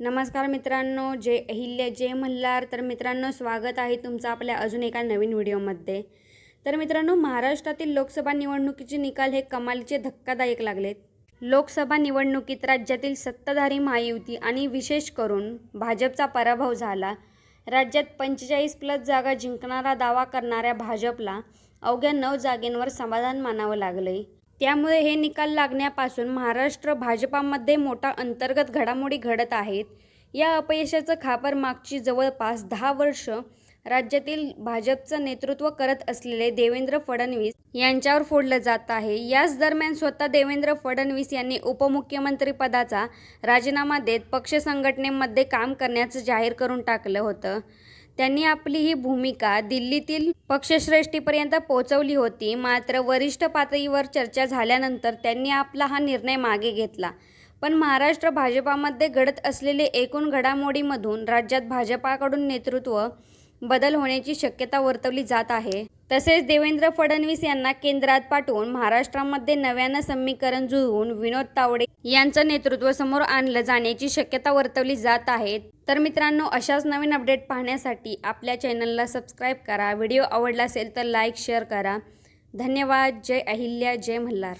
नमस्कार मित्रांनो जय अहिल्या जय मल्हार. तर मित्रांनो स्वागत आहे तुमचं आपल्या अजून एका नवीन व्हिडिओमध्ये. तर मित्रांनो महाराष्ट्रातील लोकसभा निवडणुकीचे निकाल हे कमालीचे धक्कादायक लागलेत. लोकसभा निवडणुकीत राज्यातील सत्ताधारी महायुती आणि विशेष करून भाजपचा पराभव झाला. राज्यात पंचेचाळीस प्लस जागा जिंकणारा दावा करणाऱ्या भाजपला अवघ्या नऊ जागेंवर समाधान मानावं लागलंय. त्यामुळे हे निकाल लागण्यापासून महाराष्ट्र भाजपामध्ये मोठा अंतर्गत घडामोडी घडत आहेत. या अपयशाचं खापर मागची जवळपास दहा वर्ष राज्यातील भाजपचं नेतृत्व करत असलेले देवेंद्र फडणवीस यांच्यावर फोडलं जात आहे. याच दरम्यान स्वतः देवेंद्र फडणवीस यांनी उपमुख्यमंत्रीपदाचा राजीनामा देत पक्ष संघटनेमध्ये काम करण्याचं जाहीर करून टाकलं होतं. त्यांनी आपली ही भूमिका दिल्लीतील पक्षश्रेष्ठीपर्यंत पोहोचवली होती. मात्र वरिष्ठ पातळीवर चर्चा झाल्यानंतर त्यांनी आपला हा निर्णय मागे घेतला. पण महाराष्ट्र भाजपामध्ये घडत असलेले एकूण घडामोडीमधून राज्यात भाजपाकडून नेतृत्व बदल होण्याची शक्यता वर्तवली जात आहे. तसेच देवेंद्र फडणवीस यांना केंद्रात पाठवून महाराष्ट्रामध्ये नव्यानं समीकरण जुळवून विनोद तावडे यांचं नेतृत्व समोर आणलं जाण्याची शक्यता वर्तवली जात आहे. तर मित्रांनो अशाच नवीन अपडेट पाहण्यासाठी आपल्या चॅनलला सबस्क्राईब करा. व्हिडिओ आवडला असेल तर लाईक शेअर करा. धन्यवाद. जय अहिल्या. जय मल्हार.